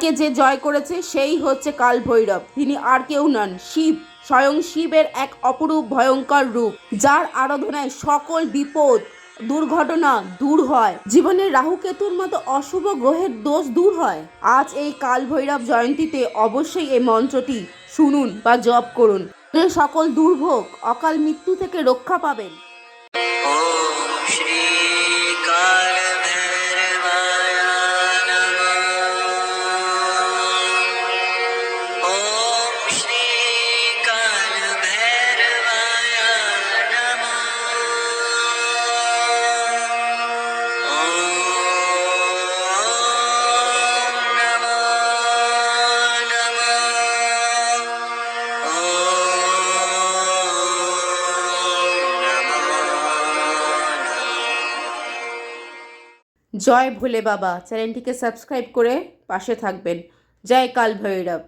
কালকে যে জয় করেছে, সেই হচ্ছে কাল ভৈরব তিনি আর কেউ নন, শিব। স্বয়ং শিবের এক অপরূপ ভয়ঙ্কর রূপ, যার আরাধনায় সকল বিপদ, দুর্ঘটনা দূর হয়। জীবনের রাহুকেতুর মতো অশুভ গ্রহের দোষ দূর হয়। আজ এই কাল ভৈরব জয়ন্তীতে অবশ্যই এই মন্ত্রটি শুনুন বা জপ করুন। সকল দুর্ভোগ, অকাল মৃত্যু থেকে রক্ষা পাবেন। জয় ভোলে বাবা চ্যানেলটিকে সাবস্ক্রাইব করে পাশে থাকবেন। জয় কাল ভৈরব।